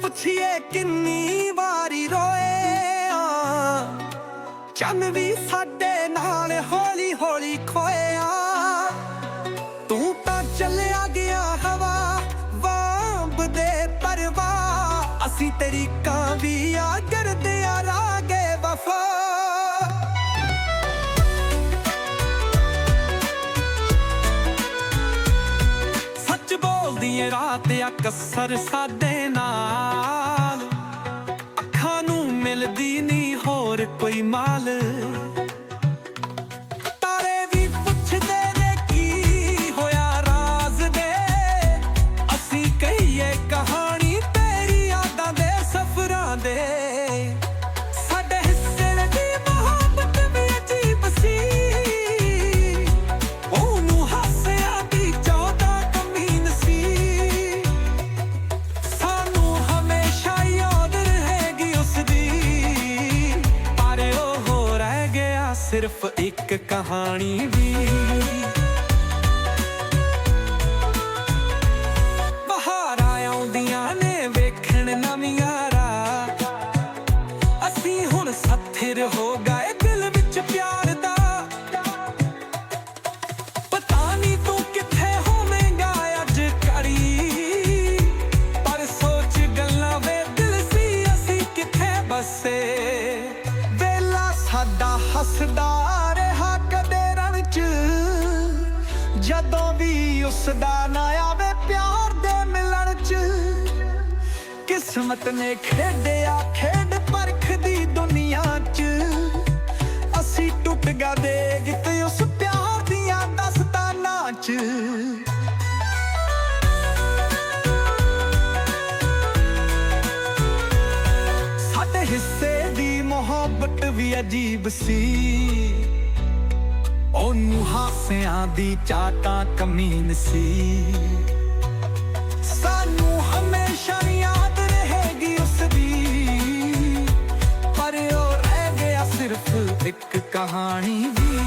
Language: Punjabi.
ਪੁੱਛੀਏ ਕਿੰਨੀ ਵਾਰੀ ਰੋਏ ਆ ਚੰਨ ਵੀ ਸਾਡੇ ਨਾਲ ਹੌਲੀ ਹੌਲੀ ਖੋਇਆ ਤੂੰ ਤਾਂ ਚੱਲਿਆ ਗਿਆ ਹਵਾ, ਵਾਂਬ ਦੇ ਪਰਵਾ। ਅਸੀਂ ਤੇਰੀ ਕਾਂ ਵੀ ਆ ਕਰਦੇ ਆ ਰਾਗੇ ਵਫਾ। ਏ ਰਾਤ ਆ ਕਸਰ ਸਾਡੇ ਨਾਲ। ਸਿਰਫ ਇੱਕ ਕਹਾਣੀ ਵੀ। ਬਹਾਰਾਂ ਆਉਂਦੀਆਂ ਨੇ ਵੇਖਣ ਨਵੀਆਂ ਰਾ ਅਸੀਂ ਹੁਣ ਸੱਥਰ ਹੋ ਹੱਸਦਾ ਰਿਹਾ ਕਦੇ ਰਣ ਚ। ਜਦੋਂ ਵੀ ਉਸ ਦਾ ਨਾ ਆਵੇ ਪਿਆਰ ਦੇ ਮਿਲਣ ਚ। ਕਿਸਮਤ ਨੇ ਖੇਡਿਆ, ਖੇਡ ਪਰਖ ਦੀ ਦੁਨੀਆ 'ਚ। ਅਸੀਂ ਟੁੱਟ ਗਾ ਦੇਗ ਤੇ ਉਸ ਪਿਆਰ ਦੀਆਂ ਦਸਤਾਨਾਂ 'ਚ। ਵੀ ਅਜੀਬ ਸੀ। ਉਹਨੂੰ ਹਾਸਿਆਂ ਦੀ ਚਾਟਾਂ ਕਮੀਨ ਸੀ। ਸਾਨੂੰ ਹਮੇਸ਼ਾ ਯਾਦ ਰਹੇਗੀ ਉਸ ਦੀ। ਪਰ ਉਹ ਰਹਿ ਗਿਆ ਸਿਰਫ ਇੱਕ ਕਹਾਣੀ ਵੀ।